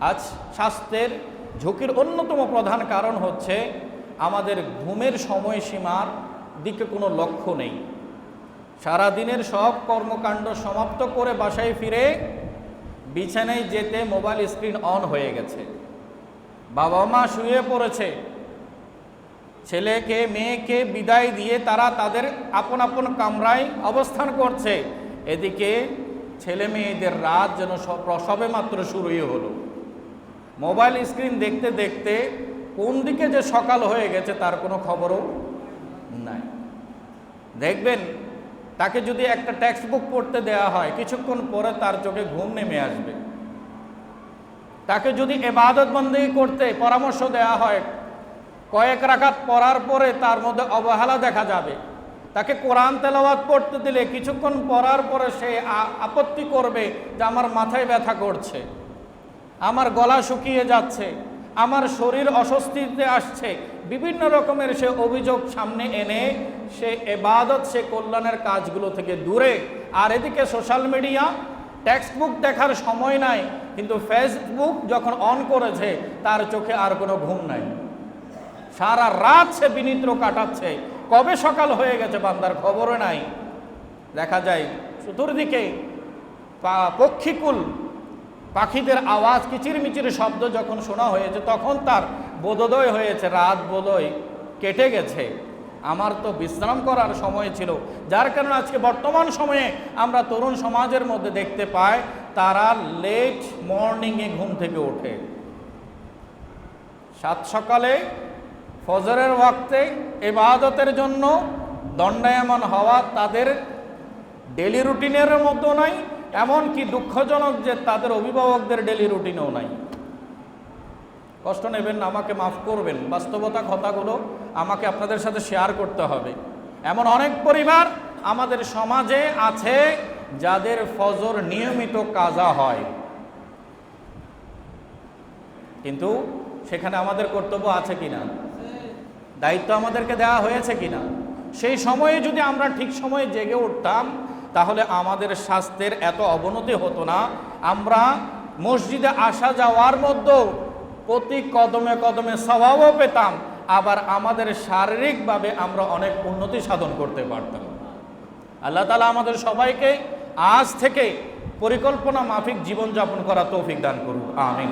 আজ স্বাস্থ্যের ঝুঁকির অন্যতম প্রধান কারণ হচ্ছে আমাদের ঘুমের সময়সীমার দিকে কোনো লক্ষ্য নেই। সারাদিনের সব কর্মকাণ্ড সমাপ্ত করে বাসায় ফিরে বিছানায় যেতে মোবাইল স্ক্রিন অন হয়ে গেছে। বাবা মা শুয়ে পড়েছে। ছেলেকে, মেয়েকে বিদায় দিয়ে তারা তাদের আপন আপন কামরায় অবস্থান করছে। এদিকে ছেলে মেয়েদের রাত যেন সব সবে মাত্র শুরুই হলো। মোবাইল স্ক্রিন দেখতে দেখতে কোন দিকে যে সকাল হয়ে গেছে তার কোনো খবরও নাই। দেখবেন, তাকে যদি একটা টেক্সট বুক পড়তে দেওয়া হয়, কিছুক্ষণ পরে তার চোখে ঘুম নেমে আসবে। তাকে যদি এবাদত বন্দি করতে পরামর্শ দেওয়া হয়, কয়েক রাখাত পড়ার পরে তার মধ্যে অবহেলা দেখা যাবে। তাকে কোরআন তেলাওয়াত পড়তে দিলে কিছুক্ষণ পড়ার পরে সে আপত্তি করবে যে আমার মাথায় ব্যথা করছে। আমার গলা শুকিয়ে যাচ্ছে, আমার শরীর অস্বস্তিতে আসছে, বিভিন্ন রকমের সে অভিযোগ সামনে এনে সে এবাদত, সে কল্যাণের কাজগুলো থেকে দূরে। আর এদিকে সোশ্যাল মিডিয়া টেক্সট বুক দেখার সময় নাই, কিন্তু ফেসবুক যখন অন করেছে, তার চোখে আর কোনো ঘুম নাই। সারা রাত সে বিনিদ্র কাটাচ্ছে, কবে সকাল হয়ে গেছে বান্দার খবরও নাই। দেখা যায়, চতুর্দিকে পক্ষীকুল পাখিদের আওয়াজ কিচিরমিচির শব্দ যখন শোনা হয়েছে, তখন তার বোধোদয় হয়েছে, রাত বোধয় কেটে গেছে। আমার তো বিশ্রাম করার সময় ছিল, যার কারণে আজকে বর্তমান সময়ে আমরা তরুণ সমাজের মধ্যে দেখতে পাই, তারা লেট মর্নিংয়ে ঘুম থেকে ওঠে। সাত সকালে ফজরের ওয়াক্তে এবাদতের জন্য দণ্ডায়মান হওয়া তাদের ডেলি রুটিনের মতো নাই এমনকি দুঃখজনক যে তাদের অভিভাবকদের ডেলি রুটিনও নাই। কষ্ট নেবেন আমাকে মাফ করবেন। বাস্তবতা কথাগুলো আমাকে আপনাদের সাথে শেয়ার করতে হবে। এমন অনেক পরিবার আমাদের সমাজে আছে যাদের ফজর নিয়মিত কাজা হয়। কিন্তু সেখানে আমাদের কর্তব্য আছে কিনা? দায়িত্ব আমাদেরকে দেওয়া হয়েছে কিনা? সেই সময়ে যদি আমরা ঠিক সময়ে জেগে উঠতাম তাহলে আমাদের স্বাস্থ্যের এত অবনতি হতো না। আমরা মসজিদে আসা যাওয়ার মধ্যেও প্রতি কদমে কদমে স্বভাবও পেতাম, আবার আমাদের শারীরিকভাবে আমরা অনেক উন্নতি সাধন করতে পারতাম। আল্লাহ তালা আমাদের সবাইকে আজ থেকে পরিকল্পনা মাফিক জীবনযাপন করা তৌফিক দান করুক। আমিন।